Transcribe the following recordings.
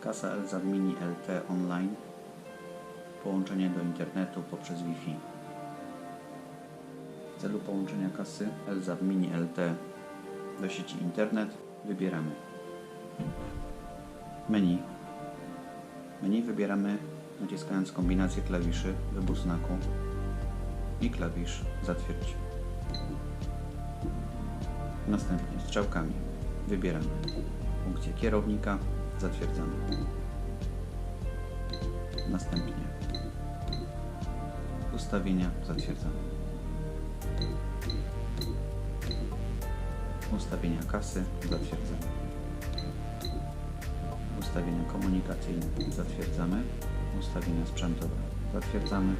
Kasa Elza Mini LT Online. Połączenie do internetu poprzez Wi-Fi. W celu połączenia kasy Elza Mini LT do sieci internet wybieramy menu. Menu wybieramy naciskając kombinację klawiszy, wybór znaku i klawisz zatwierdź. Następnie strzałkami wybieramy funkcję kierownika, zatwierdzamy. Następnie ustawienia, zatwierdzamy. Ustawienia kasy, zatwierdzamy. Ustawienia komunikacyjne, zatwierdzamy. Ustawienia sprzętowe, zatwierdzamy.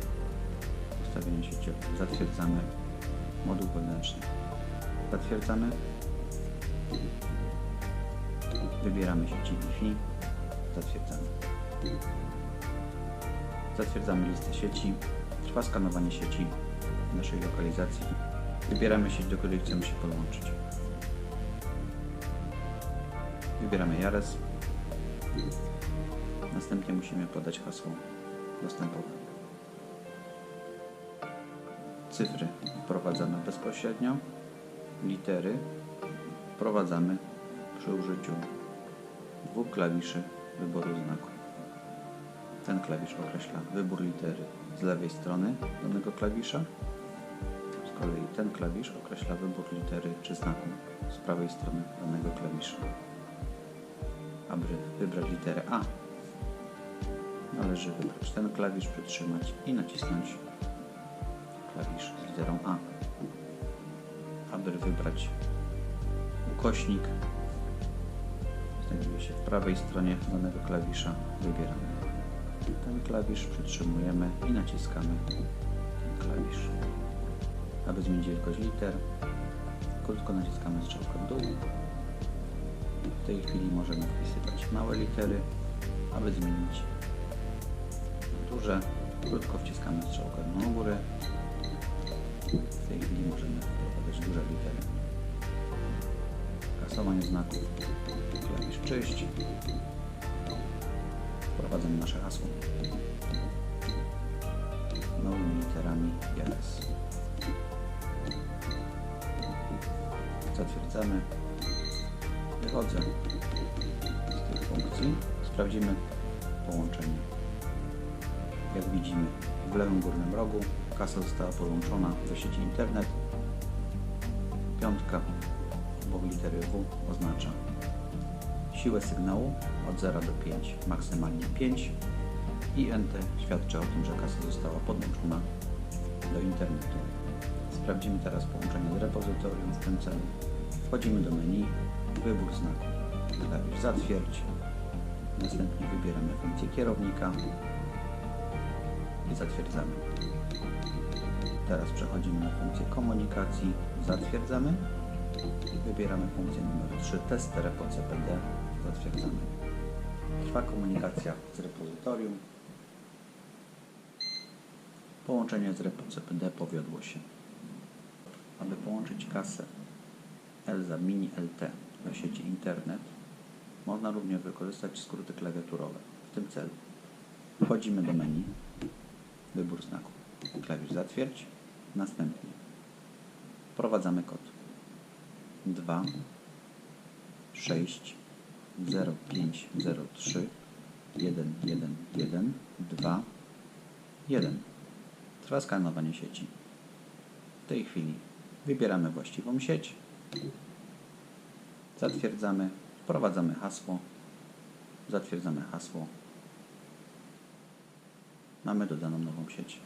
Ustawienia sieciowe, zatwierdzamy. Moduł wewnętrzny, zatwierdzamy. Wybieramy sieci Wi-Fi, zatwierdzamy. Zatwierdzamy listę sieci. Trwa skanowanie sieci naszej lokalizacji. Wybieramy sieć, do której chcemy się podłączyć. Wybieramy Jares. Następnie musimy podać hasło dostępowe. Cyfry wprowadzamy bezpośrednio. Litery wprowadzamy przy użyciu dwóch klawiszy wyboru znaku. Ten klawisz określa wybór litery z lewej strony danego klawisza. Z kolei ten klawisz określa wybór litery czy znaku z prawej strony danego klawisza. Aby wybrać literę A, należy wybrać ten klawisz, przytrzymać i nacisnąć klawisz z literą A. Aby wybrać ukośnik, znajduje się w prawej stronie danego klawisza, wybieramy ten klawisz, przytrzymujemy i naciskamy ten klawisz. Aby zmienić wielkość liter, krótko naciskamy strzałkę w dół. W tej chwili możemy wpisywać małe litery. Aby zmienić duże, krótko wciskamy strzałkę na górę. Znaków, klawisz czyść. Wprowadzamy nasze hasło nowymi literami JS. Zatwierdzamy. Wychodzę z tych funkcji. Sprawdzimy połączenie. Jak widzimy w lewym górnym rogu kasa została podłączona do sieci internet. Piątka obok litery W oznacza siłę sygnału od 0 do 5, maksymalnie 5 i NT świadczy o tym, że kasa została podłączona do internetu. Sprawdzimy teraz połączenie z repozytorium w tym celu. Wchodzimy do menu, wybór znaku, klawisz zatwierdź, następnie wybieramy funkcję kierownika i zatwierdzamy. Teraz przechodzimy na funkcję komunikacji, zatwierdzamy Wybieramy funkcję numer 3 test repo CPD. Zatwierdzamy. Trwa komunikacja z repozytorium. Połączenie z repo CPD powiodło się. Aby połączyć kasę ELSA Mini LT do sieci internet, można również wykorzystać skróty klawiaturowe. W tym celu wchodzimy do menu, wybór znaku, klawisz zatwierdź, następnie wprowadzamy kod 2 6 0 5 0 3 1 1 1 2 1 Trwa skanowanie sieci. W tej chwili wybieramy właściwą sieć, zatwierdzamy, wprowadzamy hasło, zatwierdzamy hasło. Mamy dodaną nową sieć.